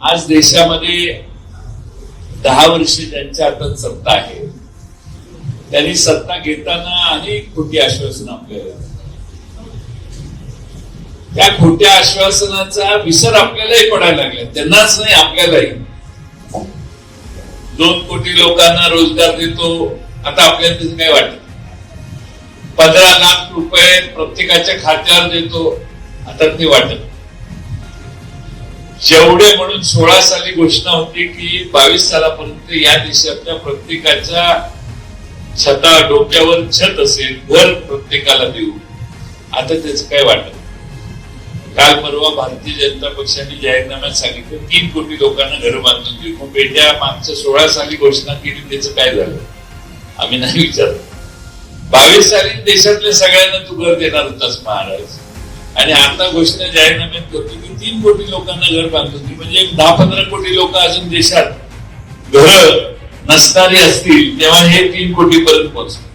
आज देशामध्ये दहा वर्ष ज्यांच्या हातात सत्ता आहे त्यांनी सत्ता घेताना अनेक खोटी आश्वासनं आपल्याला त्या खोट्या आश्वासनाचा विसर आपल्यालाही पडायला लागला. त्यांनाच नाही आपल्यालाही. दोन कोटी लोकांना रोजगार देतो आता आपल्याला त्याचं काय वाटत. पंधरा लाख रुपये प्रत्येकाच्या खात्यावर देतो आता ते वाटत. जेवढे म्हणून सोळा साली घोषणा होती की बावीस सालापर्यंत या देशातल्या प्रत्येकाच्या छता डोक्यावर छत असेल घर प्रत्येकाला देऊ. आता त्याच काय वाटत? काल परवा भारतीय जनता पक्षाने जाहीरनाम्यात सांगितलं तीन कोटी लोकांना घर बांधून देऊ. मग बेट्या मागच्या सोळा साली घोषणा केली त्याचं काय झालं? आम्ही नाही विचारलं. बावीस साली देशातल्या सगळ्यांना तू घर देणार होतास महाराज. आणि आता घोषणा जाहीरनाम्यात करतो की तीन कोटी लोकांना घर बांधून म्हणजे एक दहा पंधरा कोटी लोक अजून देशात घर नसणारी असतील तेव्हा हे तीन कोटी पर्यंत पोहोचतात